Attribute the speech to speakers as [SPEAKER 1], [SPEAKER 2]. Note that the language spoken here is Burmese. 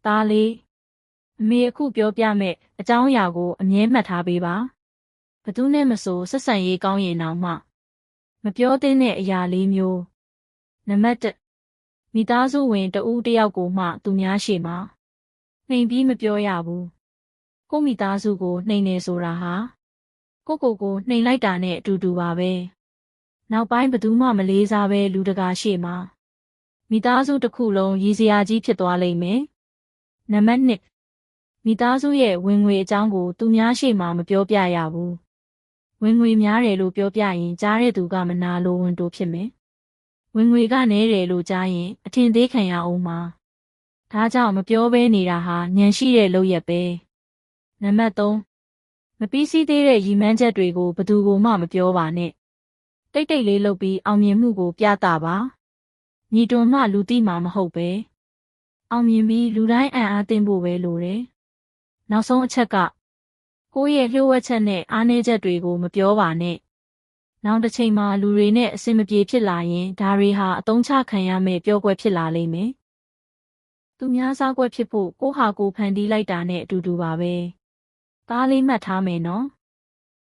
[SPEAKER 1] ။သားလေးအမေအခုပြောပြမဲ့အကြောင်းအရာကိုအမြဲမှတ်ထားပေးပါ။ဘသူနဲ့မဆိုဆက်ဆံရေးကောင်းရင်တောင်မှမပြောသင့်တဲ့အရာလေးမျိုးနံပါတ်1မိသားစုဝင်တဦးတစ်ယောက်ကိုမှ သူများရှေ့မှာနှိမ်ပြီးမပြောရဘူးကိုယ့်မိသားစုကိုနှိမ်နေဆိုတာဟာကိုယ့်ကိုယ်ကိုနှိမ်လိုက်တာနဲ့အတူတူပါပဲနောက်ပိုင်းဘသူမှမလေးစားပဲလူတကာရှေ့မှာမိသားစုတစ်ခုလုံးရည်စရာကြီးဖြစ်သွားလိမ့်မယ် နံပါတ်2မိသားစုရဲ့ဝင်ငွေအကြောင်းကိုသူများရှေ့မှာမပြောပြရဘူးဝင်ငွေများတယ်လို့ပြောပြရင်ကြားတဲ့သူကမနာလိုဝန်တိုးဖြစ်မယ်။ဝင်ငွေကနည်းတယ်လို့ကြားရင်အထင်သေးခံရအောင်မှာ။ဒါကြောင့်မပြောဘဲနေတာဟာညံရှိတဲ့လုပ်ရက်ပဲ။နံပါတ်3မပြီးစီးသေးတဲ့ရီမန်းချက်တွေကိုဘယ်သူမှမပြောပါနဲ့။တိတ်တိတ်လေးလုပ်ပြီးအောင်မြင်မှုကိုပြသပါ။ညီတွန်မှလူတိမှာမဟုတ်ပဲ။ အောင်မြင်ပြီးလူတိုင်းအံ့အားသင့်ဖို့ပဲလိုတယ်။နောက်ဆုံးအချက်ကကိုယ့်ရဲ့လျှို့ဝှက်ချက်နဲ့အားနည်းချက်တွေကိုမပြောပါနဲ့။နောက်တစ်ချိန်မှာလူတွေနဲ့အဆင်မပြေဖြစ်လာရင်ဒါတွေဟာအတုံးချခံရမယ့်ပြောကွက်ဖြစ်လာလိမ့်မယ်။သူများစားကွက်ဖြစ်ဖို့ကိုယ့်ဟာကိုယ်ဖန်တီးလိုက်တာနဲ့အတူတူပါပဲ။သားလေးမှတ်ထားမယ်နော်။